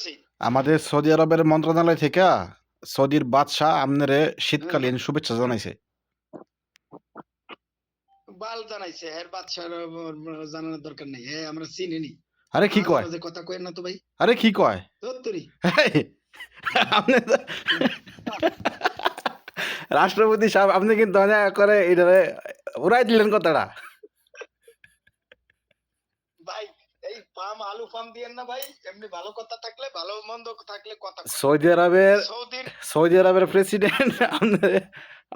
বলতেছি। আমাদের সৌদি আরবের মন্ত্রণালয় থেকে সৌদির বাদশাহ আপনারে শীতকালীন শুভেচ্ছা জানাইছে। বাল জানাইছে এর বাচ্চার জানানোর দরকার নেই হ্যাঁ আমরা চিনি নি আরে কি কয়? কথা কয় না তো ভাই। আরে কি কয়? সত্যি আপনি তো- রাষ্ট্রপতি সাহেব আপনি কিন্তু করে এটারে উড়াই দিলেন কথাটা ভাই এই পাম আলু পাম দিয়েন না ভাই? এমনি ভালো কথা থাকলে ভালো মন্দ থাকলে কথা সৌদি আরবের সৌদি আরবের প্রেসিডেন্ট আপনারে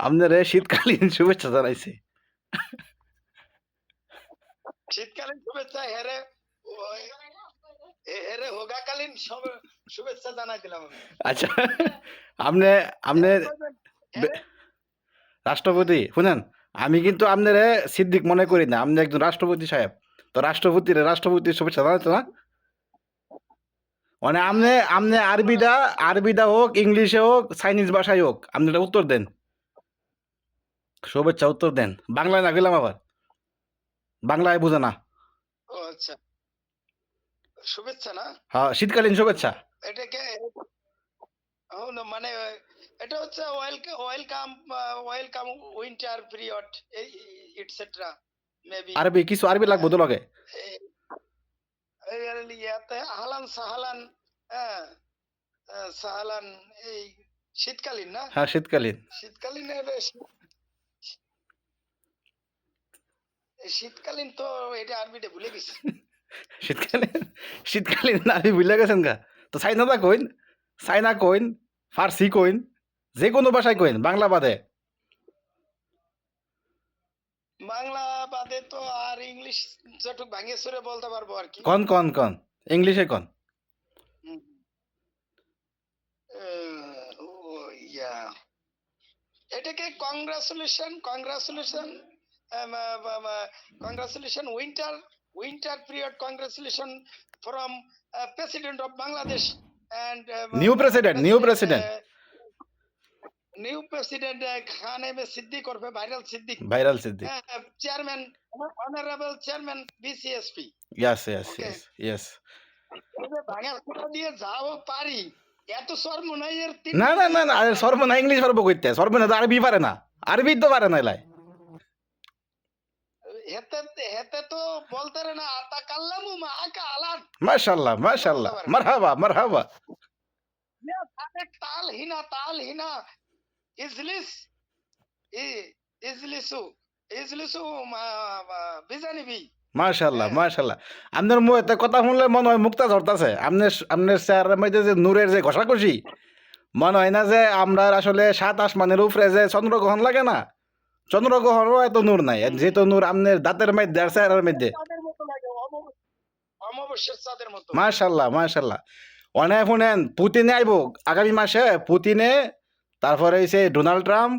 আপনারে শীতকালীন শুভেচ্ছা জানাইছে। শীতকালীন শুভেচ্ছা হেরে হেরে হোগাকালীন শুভেচ্ছা জানাই দিলাম আচ্ছা আপনি আপনি রাষ্ট্রপতি শুনেন আমি কিন্তু আপনারে সিদ্দিক মনে করি না আপনি একজন রাষ্ট্রপতি সাহেব। তো রাষ্ট্রপতির রাষ্ট্রপতির শুভেচ্ছা জানাইতো না? মানে আপনি আপনি আরবিদা আরবিদা হোক ইংলিশে হোক চাইনিজ ভাষায় হোক আপনি এটা উত্তর দেন। শুভেচ্ছা উত্তর দেন। বাংলায় না গেলাম আবার? বাংলায় বুঝে না। ও আচ্ছা। শুভেচ্ছা না? হ্যাঁ শীতকালীন শুভেচ্ছা। এটাকে মানে এটা হচ্ছে welcome welcome welcome winter period etcetera maybe আরবি কিছু আরবি লাগবো তো লগে? ইয়াতে আহলান সাহালান সাহালান এই শীতকালীন না? হ্যাঁ শীতকালীন। শীতকালীন শীতকালীন তো এটা আরবিতে ভুলে গেছি। শীতকালীন শীতকালীন আরবি ভুলে গেছেন গা। তো চাইনাটা কইন চাইনা কইন ফার্সি কইন যে কোনো ভাষায় কইন বাংলা বাদে। বাংলা বাদে তো আর ইংলিশ যতটুকু ভাঙে সুরে বলতে পারব আর কি। কন কন কন? ইংলিশে কন? ইয়া। এটাকে congratulation congratulation congratulation winter winter period congratulation from president of Bangladesh and New president, new president. New president Khan M A Siddique viral Siddique viral Siddique chairman honourable chairman BCSP yes yes. Yes yes ভাঙা কথা দিয়ে যাও পারি। এত না না না না সর্বনা ইংলিশ পারব কইতে। সর্বনা তো আরবি পারে না। আরবি তো পারে না এলাই। হেতে হেতে তো বলতে রে না আতা কাল্লামু মা আকা আলান। মাশাআল্লাহ মাশাআল্লাহ। মারহাবা মারহাবা। তাল হিনা তাল হিনা। বিজানিবি মাশাআল্লাহ মাশাআল্লাহ আপনার মুখ কথা শুনলে মনে হয় মুক্তা ঝরতাছে আপনার মধ্যে যে নূরের যে মনে হয় না যে আমরা আসলে সাত আসমানের উপরে যে চন্দ্রগ্রহণ লাগে না চন্দ্রগ্রহণও এত নূর নাই যেহেতু নূর আপনার দাঁতের মধ্যে আর চেহারার মধ্যে মাশাল্লাহ মাশাল্লাহ অনেক শুনেন পুতিনে আইব আগামী মাসে পুতিনে তারপরে হইছে ডোনাল্ড ট্রাম্প